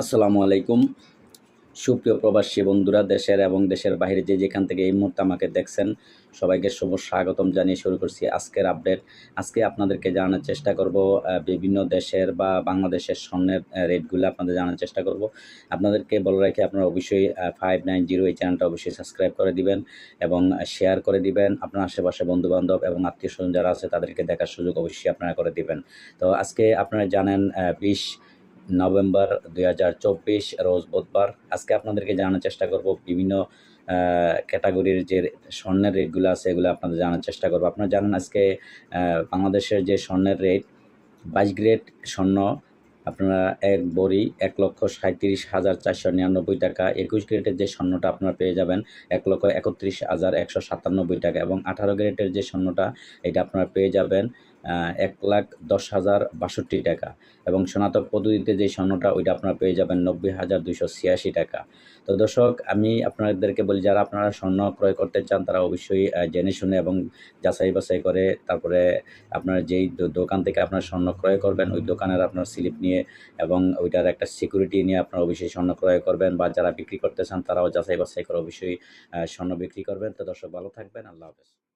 আসসালামু আলাইকুম। সুপ্রিয় প্রবাসী বন্ধুরা, দেশের এবং দেশের বাইরে যে যেখান থেকে এই মুহূর্তে আমাকে দেখছেন, সবাইকে শুভ স্বাগতম জানিয়ে শুরু করছি আজকের আপডেট আজকে আপনাদেরকে জানানোর চেষ্টা করব বিভিন্ন দেশের বা বাংলাদেশের স্বর্ণের রেটগুলো আপনাদের জানার চেষ্টা করব। আপনাদেরকে বলে রাখি, আপনারা অবশ্যই ফাইভ নাইন জিরো এই চ্যানেলটা অবশ্যই সাবস্ক্রাইব করে দিবেন এবং শেয়ার করে দিবেন। আপনার আশেপাশে বন্ধুবান্ধব এবং আত্মীয় স্বজন যারা আছে, তাদেরকে দেখার সুযোগ অবশ্যই আপনারা করে দিবেন। তো আজকে আপনারা জানেন বিশ নভেম্বর দুই হাজার চব্বিশ, রোজ বুধবার। আজকে আপনাদেরকে জানানোর চেষ্টা করব, বিভিন্ন ক্যাটাগরির যে স্বর্ণের রেটগুলো আছে, এগুলো আপনাদের জানার চেষ্টা করব। আপনারা জানেন আজকে বাংলাদেশের যে স্বর্ণের রেট, বাইশ গ্রেড স্বর্ণ, আপনারা এক বড়ি এক লক্ষ সাঁত্রিশ হাজার চারশো নিরানব্বই টাকা। একুশ গ্রেডের যে স্বর্ণটা আপনারা পেয়ে যাবেন, এক লক্ষ একত্রিশ হাজার একশো সাতানব্বই টাকা এবং আঠারো গ্রেডের যে স্বর্ণটা, এটা আপনারা পেয়ে যাবেন এক লাখ দশ হাজার বাষট্টি টাকা। এবং সনাতক পদ্ধতিতে যে স্বর্ণটা, ওইটা আপনারা পেয়ে যাবেন নব্বই হাজার দুইশো ছিয়াশি টাকা। তো দর্শক, আমি আপনাদেরকে বলি, যারা আপনারা স্বর্ণ ক্রয় করতে চান, তারা অবশ্যই জেনে শুনে এবং যাচাই বাছাই করে তারপরে আপনার যেই দোকান থেকে আপনার স্বর্ণ ক্রয় করবেন, ওই দোকানের আপনার স্লিপ নিয়ে এবং ওইটার একটা সিকিউরিটি নিয়ে আপনারা অবশ্যই স্বর্ণ ক্রয় করবেন বা যারা বিক্রি করতে চান, তারাও যাচাই বাছাই করে অবশ্যই স্বর্ণ বিক্রি করবেন। তো দর্শক, ভালো থাকবেন। আল্লাহ হাফেজ।